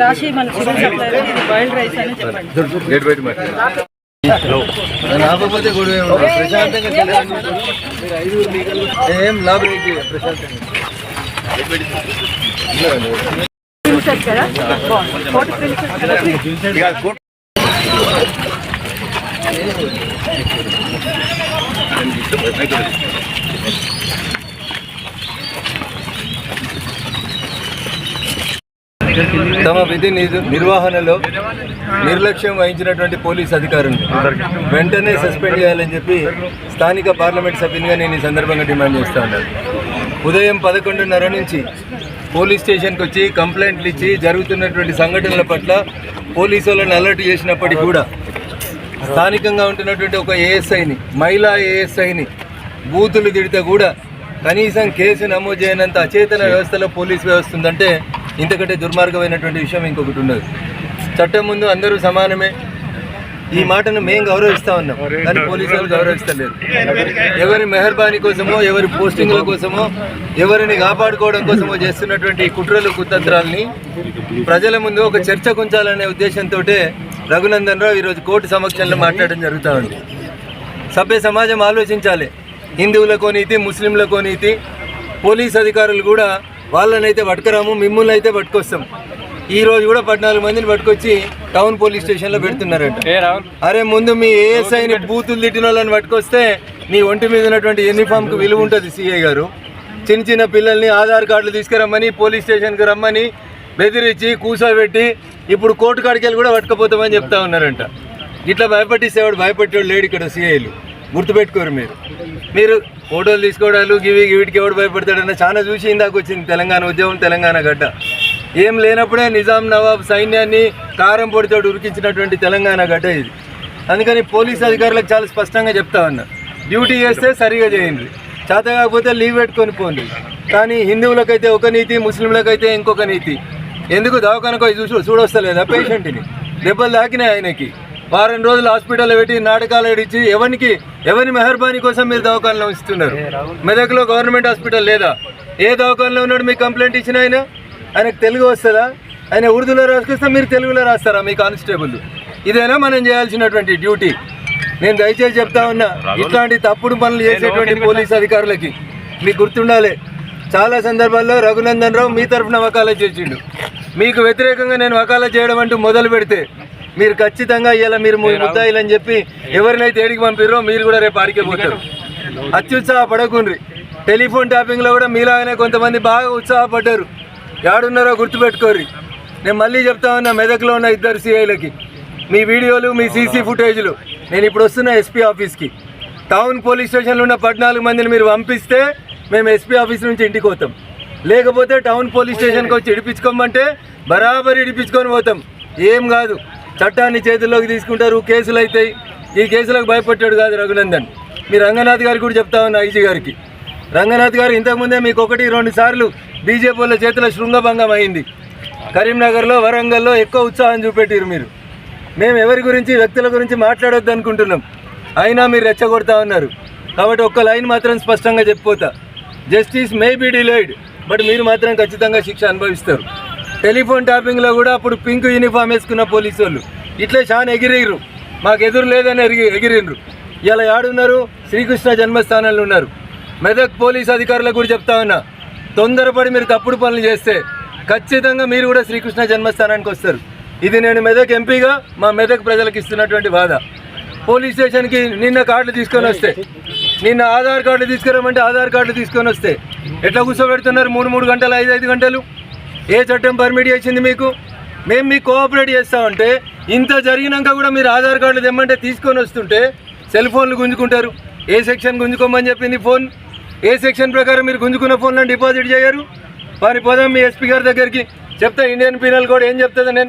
రాసి మన civil supply ఇది బాయిల్డ్ రైస్ అని చెప్పండి. రాకపోతే గొడవ. ప్రశాంతంగా ఏం లాభం ప్రశాంతంగా. ప్రిన్సెస్ కదా తమ విధి నిర్వహణలో నిర్లక్ష్యం వహించినటువంటి పోలీస్ అధికారులు. వెంటనే సస్పెండ్ చేయాలని చెప్పి స్థానిక పార్లమెంట్ సభ్యునిగా నేను ఈ సందర్భంగా డిమాండ్ చేస్తా ఉన్నాను. ఉదయం పదకొండున్నర నుంచి పోలీస్ స్టేషన్కి వచ్చి కంప్లైంట్లు ఇచ్చి జరుగుతున్నటువంటి సంఘటనల పట్ల పోలీసు వాళ్ళని అలర్ట్ చేసినప్పటికీ కూడా స్థానికంగా ఉంటున్నటువంటి ఒక ఏఎస్ఐని మహిళా ఏఎస్ఐని బూతులు తిడితే కూడా కనీసం కేసు నమోదు చేయనంత అచేతన వ్యవస్థలో పోలీస్ వ్యవస్థ ఉందంటే ఇంతకంటే దుర్మార్గమైనటువంటి విషయం ఇంకొకటి ఉండదు చట్టం ముందు అందరూ సమానమే. ఈ మాటను మేము గౌరవిస్తా ఉన్నాం. కానీ పోలీసు వాళ్ళు గౌరవిస్తలేరు ఎవరి మెహర్బానీ కోసమో ఎవరి పోస్టింగ్ల కోసమో ఎవరిని కాపాడుకోవడం కోసమో చేస్తున్నటువంటి కుట్రలు కుతంత్రాలని ప్రజల ముందు ఒక చర్చ ఉంచాలనే ఉద్దేశంతో రఘునందన్ రావు ఈరోజు కోర్టు సమక్షంలో మాట్లాడడం జరుగుతూ ఉంది. సభ్య సమాజం ఆలోచించాలి. హిందువులకో నీతి ముస్లింలకో నీతి పోలీస్ అధికారులు కూడా వాళ్ళనైతే పట్టుకురాము మిమ్మల్ని అయితే పట్టుకొస్తాం. ఈ రోజు కూడా పద్నాలుగు మందిని పట్టుకొచ్చి టౌన్ పోలీస్ స్టేషన్లో పెడుతున్నారంట. అరే ముందు మీ ఏఎస్ఐని బూతులు తిట్టిన వాళ్ళని పట్టుకొస్తే నీ ఒంటి మీద ఉన్నటువంటి యూనిఫామ్కి విలువ ఉంటుంది సిఐ గారు. చిన్న చిన్న పిల్లల్ని ఆధార్ కార్డులు తీసుకురమ్మని పోలీస్ స్టేషన్కి రమ్మని బెదిరించి కూర్చోబెట్టి ఇప్పుడు కోర్టు కాడికి వెళ్ళి కూడా పట్టుకపోతామని చెప్తా ఉన్నారంట. ఇట్లా భయపట్టిస్తే వాడు భయపెట్టేవాడు లేడు ఇక్కడ సిఐలు గుర్తుపెట్టుకోరు మీరు. మీరు ఫోటోలు తీసుకోవడాలు గివి వీటికి ఎవడు భయపడతాడన్న చాలా చూసి ఇందాక వచ్చింది తెలంగాణ ఉద్యమం తెలంగాణ గడ్డ. ఏం లేనప్పుడే నిజాం నవాబ్ సైన్యాన్ని కారం పొడితోటి ఉరికించినటువంటి తెలంగాణ గడ్డ ఇది. అందుకని పోలీస్ అధికారులకు చాలా స్పష్టంగా చెప్తా ఉన్నా. డ్యూటీ చేస్తే సరిగా చేయండి. చేత కాకపోతే లీవ్ పెట్టుకొని పోండి. కానీ హిందువులకైతే ఒక నీతి ముస్లింలకైతే ఇంకొక నీతి. ఎందుకు దవాఖానకు పోయి చూసి చూడొస్తలేదా పేషెంట్ని? దెబ్బలు తాకినాయి ఆయనకి. వారం రోజులు హాస్పిటల్లో పెట్టి నాటకాలు ఏడిచి ఎవరికి ఎవరి మెహర్బానీ కోసం మీరు దవాఖానలో ఉంచుతున్నారు? మెదక్లో గవర్నమెంట్ హాస్పిటల్ లేదా? ఏ దవాఖానలో ఉన్నాడు మీకు కంప్లైంట్ ఇచ్చిన ఆయన? ఆయనకు తెలుగు వస్తుందా? ఆయన ఉర్దూలో రాసుకొస్తే మీరు తెలుగులో రాస్తారా మీ కానిస్టేబుల్ ఇదేనా మనం చేయాల్సినటువంటి డ్యూటీ? నేను దయచేసి చెప్తా ఉన్నా ఇట్లాంటి తప్పుడు పనులు చేసేటువంటి పోలీస్ అధికారులకి మీకు గుర్తుండాలి. చాలా సందర్భాల్లో రఘునందన్ రావు మీ తరఫున వకాలత చేసిండు. మీకు వ్యతిరేకంగా నేను వకాలత చేయడం అంటూ మొదలు పెడితే మీరు ఖచ్చితంగా ఇలా మీరు ముద్దాయిలని చెప్పి ఎవరినైతే ఏడికి పంపిర్రో మీరు కూడా రేపు ఆడికే పోతారు. అత్యుత్సాహ పడకుండ్రి. టెలిఫోన్ ట్యాపింగ్లో కూడా మీలాగానే కొంతమంది బాగా ఉత్సాహపడ్డారు. యాడున్నారో గుర్తుపెట్టుకోర్రి. నేను మళ్ళీ చెప్తా ఉన్నా మెదక్లో ఉన్న ఇద్దరు సిఐలకి. మీ వీడియోలు మీ సీసీ ఫుటేజ్లు. నేను ఇప్పుడు వస్తున్న ఎస్పీ ఆఫీస్కి. టౌన్ పోలీస్ స్టేషన్లో ఉన్న పద్నాలుగు మందిని మీరు పంపిస్తే మేము ఎస్పీ ఆఫీస్ నుంచి ఇంటికి పోతాం. లేకపోతే టౌన్ పోలీస్ స్టేషన్కి వచ్చి ఇడిపించుకోమంటే బరాబర్ ఇడిపించుకొని పోతాం. ఏం కాదు. చట్టాన్ని చేతుల్లోకి తీసుకుంటారు కేసులు అవుతాయి ఈ కేసులకు భయపడ్డాడు కాదు రఘునందన్. మీ రంగనాథ్ గారికి కూడా చెప్తా ఉన్నా ఐజీ గారికి. రంగనాథ్ గారు ఇంతకుముందే మీకు ఒకటి రెండు సార్లు బీజేపీ వాళ్ళ చేతిలో శృంగభంగం అయింది. కరీంనగర్లో వరంగల్లో ఎక్కువ ఉత్సాహం చూపెట్టారు మీరు. మేము ఎవరి గురించి వ్యక్తుల గురించి మాట్లాడొద్దు అనుకుంటున్నాం. అయినా మీరు రెచ్చగొడతా ఉన్నారు. కాబట్టి ఒక్క లైన్ మాత్రం స్పష్టంగా చెప్పిపోతా justice may be delayed but మీరు మాత్రం ఖచ్చితంగా శిక్ష అనుభవిస్తారు. టెలిఫోన్ ట్యాపింగ్లో కూడా అప్పుడు పింక్ యూనిఫామ్ వేసుకున్న పోలీసు వాళ్ళు ఇట్లే చాలా ఎగిరిర్రు మాకు ఎదురు లేదని ఎగిరి ఎగిరిండ్రు. ఇలా యాడున్నారు? శ్రీకృష్ణ జన్మస్థానంలో ఉన్నారు. మెదక్ పోలీస్ అధికారులకు కూడా చెప్తా ఉన్నా. తొందరపడి మీరు తప్పుడు పనులు చేస్తే ఖచ్చితంగా మీరు కూడా శ్రీకృష్ణ జన్మస్థానానికి వస్తారు. ఇది నేను మెదక్ ఎంపీగా మా మెదక్ ప్రజలకు ఇస్తున్నటువంటి బాధ. పోలీస్ స్టేషన్కి నిన్న కార్డులు తీసుకొని వస్తే నిన్న ఆధార్ కార్డులు తీసుకురామంటే ఆధార్ కార్డులు తీసుకొని వస్తే ఎట్లా కూర్చోబెడుతున్నారు? మూడు మూడు గంటలు ఐదు ఐదు గంటలు? ఏ చట్టం పర్మిట్ చేసింది మీకు? మేము మీకు కోఆపరేట్ చేస్తామంటే ఇంత జరిగినాక కూడా మీరు ఆధార్ కార్డులు తెమ్మంటే తీసుకొని వస్తుంటే సెల్ ఫోన్లు గుంజుకుంటారు. ఏ సెక్షన్ గుంజుకోమని చెప్పింది ఫోన్ ఏ సెక్షన్ ప్రకారం మీరు గుంజుకున్న ఫోన్లను డిపాజిట్ చేయరు? వారి పోదాం మీ ఎస్పీ గారి దగ్గరికి చెప్తా ఇండియన్ పీనల్ కోడ్ ఏం చెప్తుంది నేను